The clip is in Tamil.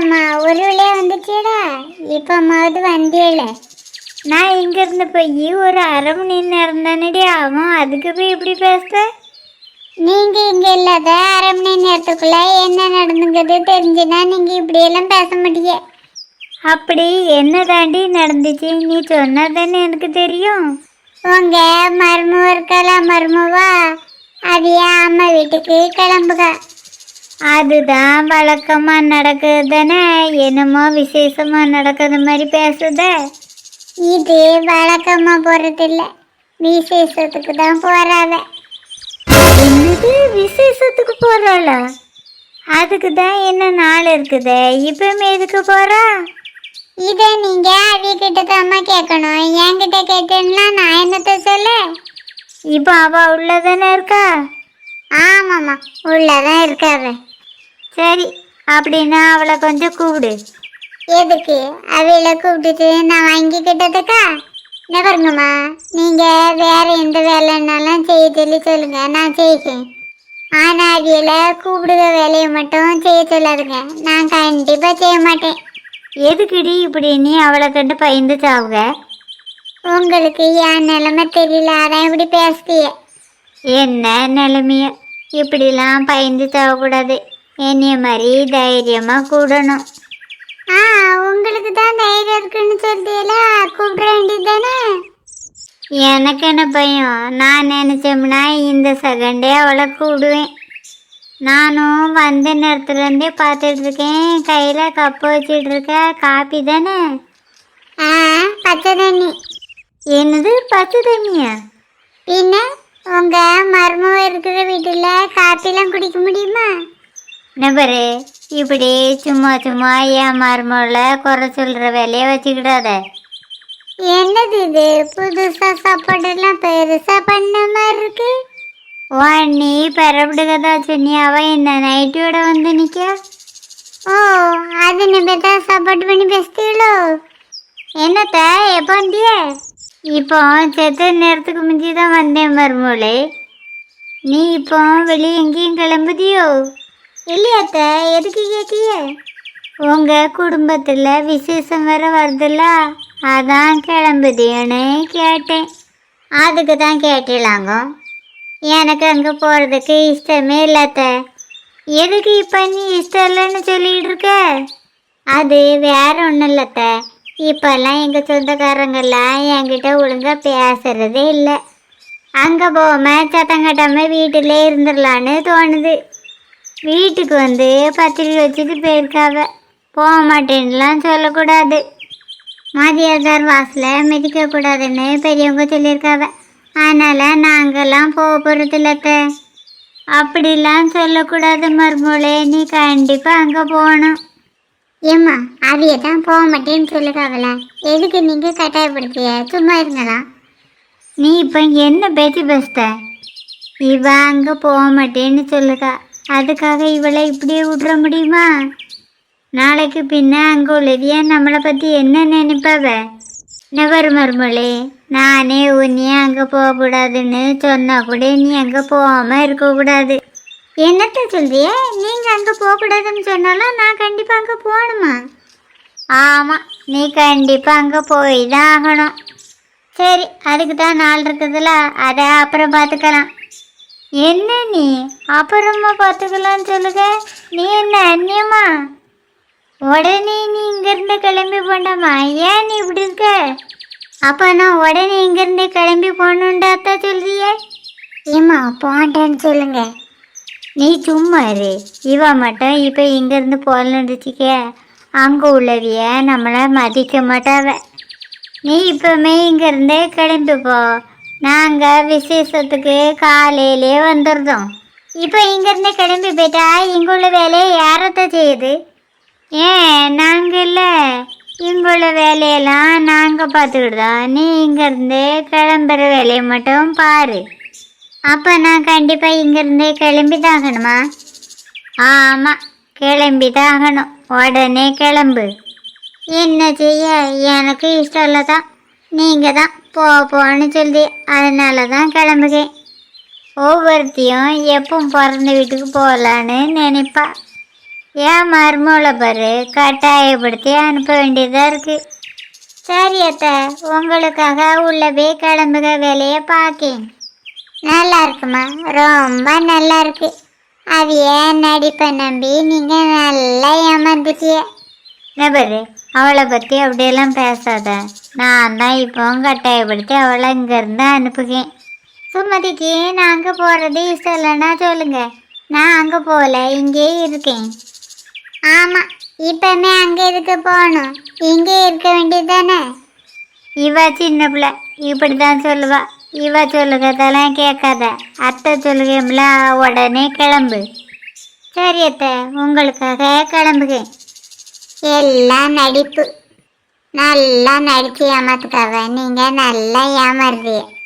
என்னங்கம்மா ஒரு வழியா வந்துச்சேடா இப்பமாவது வந்தியல நான் இங்கேருந்து போய் ஒரு அரை மணி நேரம் தானடி ஆகும். அதுக்கு போய் இப்படி பேசுத நீங்க இங்க இல்லாத அரை மணி நேரத்துக்குள்ள என்ன நடந்துங்கிறது தெரிஞ்சுன்னா நீங்க இப்படி எல்லாம் பேச மாட்டீங்க அப்படி என்ன தாண்டி நடந்துச்சு? நீ சொன்னா தானே எனக்கு தெரியும். உங்க மருமவ இருக்கல மருமவா? அது என் அம்மா வீட்டுக்கு கிளம்புக. அதுதான் வழக்கமா நடக்குது தானே என்னமோ விசேஷமா நடக்கிறது மாதிரி பேசுத. இது வழக்கமா போறது இல்ல விசேஷத்துக்கு தான் போறாவ என்னது? விசேஷத்துக்கு போறாளா? அதுக்கு தான் என்ன நாள் இருக்குதே? இப்பவுமே எதுக்கு போறா? இதை நீங்க அவிகிட்ட தாம்மா கேட்கணும் என்கிட்ட கேட்டேன்னா நான் என்னத்த சொல்ல? இப்போ அவ உள்ளதானே இருக்கா? ஆமாம்மா உள்ளதான் இருக்காவ. சரி அப்படின்னா அவளை கொஞ்சம் கூப்பிடு. எதுக்கு? அவையில கூப்பிட்டுட்டு நான் வாங்கிக்கிட்டதுக்கா? என்ன பாருங்கம்மா நீங்க வேற எந்த வேலைன்னாலும் செய்ய சொல்லி சொல்லுங்க நான் செய்கிறேன். ஆனா அவியல கூப்பிடுற வேலையை மட்டும் செய்ய சொல்லாதுங்க. நான் கண்டிப்பா செய்ய மாட்டேன். எதுக்குடி இப்படி நீ அவளை கண்டு பயந்து சாவுக உங்களுக்கு என் நிலைமை தெரியல அதான் இப்படி பேசுதிய என்ன நிலைமைய? இப்படிலாம் பயந்து சாவக்கூடாது. என்னைய மாதிரி தைரியமாக கூடணும். ஆ உங்களுக்கு தான் தைரியம் இருக்குன்னு சொல்லியல கூப்பிட வேண்டியது தானே எனக்கு என்ன பயம்? நான் நினச்சோம்னா இந்த செகண்டே அவளை கூடுவேன். நானும் வந்த நேரத்துலேருந்தே பார்த்துட்டு இருக்கேன். கையில் கப்பு வச்சிட்டு இருக்க காப்பி தானே? ஆ பச்சை தண்ணி. என்னது பச்சை தண்ணியா? பின்ன உங்க மருமவ இருக்கிற வீட்டுல காப்பிலாம் குடிக்க முடியுமா? நபரு இப்படி சும்மா சும்மா என் மருமகளை குறை சொல்கிற வேலையை வச்சுக்கிடாத? என்னது இது? புதுசா சாப்பாடெல்லாம் பெருசா பண்ண மாதிரி இருக்கு. ஓ நீ பரப்பிடுகதா சொன்னி. அவ என்ன நைட்டியோட வந்து நிற்க ஓ அது தான் சாப்பாடு பண்ணி பேசுதீங்களோ என்னத்த எப்போ வந்திய? இப்போ செத்த நேரத்துக்கு முந்தி தான் வந்தேன் மருமகளே நீ இப்போ வெளியே எங்கேயும் கிளம்புதியோ? இல்லையாத்த எதுக்கு கேட்கிய உங்கள் குடும்பத்தில் விசேஷம் வேற வருதுல்ல? அதான் கிளம்புதியோன்னு கேட்டேன். அதுக்கு தான் கேட்டலாங்க. எனக்கு அங்கே போகிறதுக்கு இஷ்டமே இல்லாத்த. எதுக்கு இப்போ நீ இஷ்டம் இல்லைன்னு சொல்லிகிட்டு இருக்க? அது வேற ஒன்றும் இல்லத்த. இப்போல்லாம் எங்கள் சொந்தக்காரங்கெல்லாம் என்கிட்ட ஒழுங்காக பேசுகிறதே இல்லை. அங்கே போகாமல் சத்தம் கட்டாமல் வீட்டிலே இருந்துடலான்னு தோணுது. வீட்டுக்கு வந்து பத்திரிக்கை வச்சுட்டு போயிருக்காவ. போக மாட்டேன்னுலாம் சொல்லக்கூடாது. மதியாதார் வாசலில் மிதிக்கக்கூடாதுன்னு பெரியவங்க சொல்லியிருக்காவ. அதனால் நாங்கள்லாம் போக போகிறதில்லத்த அப்படிலாம் சொல்லக்கூடாது மருமூளே நீ கண்டிப்பாக அங்கே போகணும். ஏம்மா அவிய தான் போக மாட்டேன்னு சொல்லுக்காவல எதுக்கு நீங்க கட்டாயப்படுத்திய? சும்மா இருங்களா? நீ இப்போ என்ன பேச்சு பேசுத? இவ அங்கே போக மாட்டேன்னு சொல்லுக்கா அதுக்காக இவளை இப்படியே விட்ற முடியுமா? நாளைக்கு பின்ன அங்கே உள்ளவிய நம்மளை பற்றி என்ன நினைப்பவ? நவர் மருமலே நானே உன்னையே அங்கே போகக்கூடாதுன்னு சொன்னால் கூட நீ அங்கே போகாமல் இருக்கக்கூடாது. என்னத்த சொல்றிய? நீங்கள் அங்கே போகக்கூடாதுன்னு சொன்னாலும் நான் கண்டிப்பாக அங்கே போகணுமா? ஆமாம் நீ கண்டிப்பாக அங்கே போய் தான் ஆகணும். சரி அதுக்கு தான் நாள் இருக்குதுல்ல அதை அப்புறம் பார்த்துக்கலாம். என்ன நீ? அப்புறமா பார்த்துக்கலாம்னு சொல்லுங்க நீ என்ன அந்நியமா? உடனே நீ இங்கேருந்து கிளம்பி போண்டாமா ஏன் நீ இப்படி இருக்க? அப்போ நான் உடனே இங்கேருந்து கிளம்பி போகணுன்டாத்தா சொல்றியே. ஏம்மா போண்டேன்னு சொல்லுங்க. நீ சும்மா இரு. இவ மட்டும் இப்போ இங்கேருந்து போகலன்னு வச்சுக்க அங்கே உள்ளவிய நம்மளை மதிக்க மாட்டாவ. நீ இப்பவுமே இங்கேருந்தே கிளம்பி போ. நாங்கள் விசேஷத்துக்கு காலையிலே வந்துடுறோம் இப்போ இங்கேருந்து கிளம்பி போயிட்டா இங்குள்ள வேலையை யாரத்த செய்யுது? ஏன் நாங்கள் இல்லை இங்குள்ள வேலையெல்லாம் நாங்கள் பார்த்துக்கிட்டோம் நீ இங்கேருந்து கிளம்புற வேலையை மட்டும் பாரு. அப்போ நான் கண்டிப்பாக இங்கேருந்து கிளம்பி தாகணுமா ஆமாம் கிளம்பி தாகணும் உடனே கிளம்பு. என்ன செய்ய? எனக்கு இஷ்டம் இல்லை தான் நீங்கள் தான். போ போன்னு சொல்லி அதனால தான் கிளம்புகேன். ஒவ்வொருத்தையும் எப்பவும் பிறந்த வீட்டுக்கு போகலான்னு நினைப்பா. ஏன் மருமகளை பாரு கட்டாயப்படுத்தி அனுப்ப வேண்டியதாக இருக்குது சரி அத்தை உங்களுக்காக உள்ளவே போய் கிளம்புக வேலையை பார்க்கேன் நல்லா இருக்குமா? ரொம்ப நல்லா இருக்கு. ஏன் நடிப்பை நம்பி நீங்க நல்லா ஏமாந்துட்டிய? நபரு அவளை பற்றி அப்படியெல்லாம் பேசாத. நான் தான் இப்போ கட்டாயப்படுத்தி அவளை இங்கேருந்து அனுப்புகிறேன் சுமதிக்கு நான் அங்கே போகிறது இஷ்டம் இல்லைன்னா சொல்லுங்கள் நான் அங்கே போகல இங்கேயே இருக்கேன். ஆமாம் இப்போமே அங்கே இருக்க போகணும். இங்கே இருக்க வேண்டியது தானே இவ சின்ன பிள்ளை இப்படி தான் சொல்லுவா. இவ சொல்லுகிறதெல்லாம் கேட்காத. அத்தை சொல்லுகம்ல உடனே கிளம்பு. சரி அத்தை உங்களுக்காக கிளம்புகிறேன் எல்லாம் நடிப்பு. நல்லா நடிச்சு ஏமாத்துக்காவ நீங்க நல்லா ஏமாறுறீங்க.